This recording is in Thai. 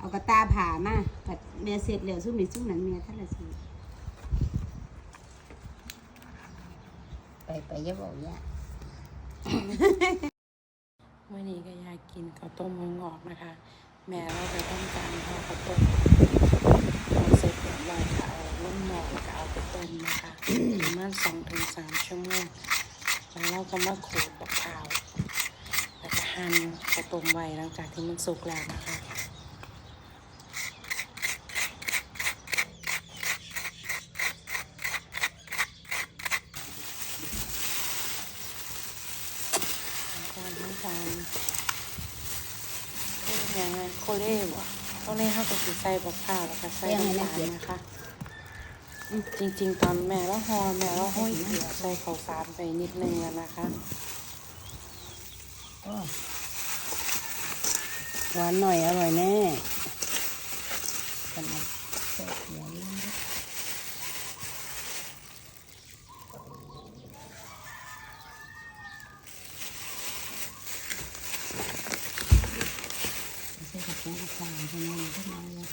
เอากระตาผ่ามาผัดเมียเสร็จแล้วซุ่มนี่ซุ่มนั้นเมียท่านละสิไปไปอย่าบอกย่าวันนี้ก็อยากกินข้าวต้มมืองอกนะคะ แม่เราไปต้องการห่อข้าวต้มเอาเสร็จเรียบร้อยค่ะเอาลงหมอแล้วก็เอาไปต้มนะคะประมาณสองถึงสามชั่วโมงแล้วเราก็มาขูดบักขาวแล้วก็หั่นข้าวต้มไว้หลังจากที่มันสุกแล้วนะคะ การทำการเรียกยังไงโคเล่บ่โคเล่เขาก็คือใส่บักข้าวแล้วก็ใส่น้ำตาลนะคะ จริง ๆ ตอนแม่แล้วหอแม่แล้วห้อยเกลือใส่ข้าวสารไปนิดนึงแล้วนะคะหวานหน่อยอร่อยแน่กันนะ แซ่บหัวนี่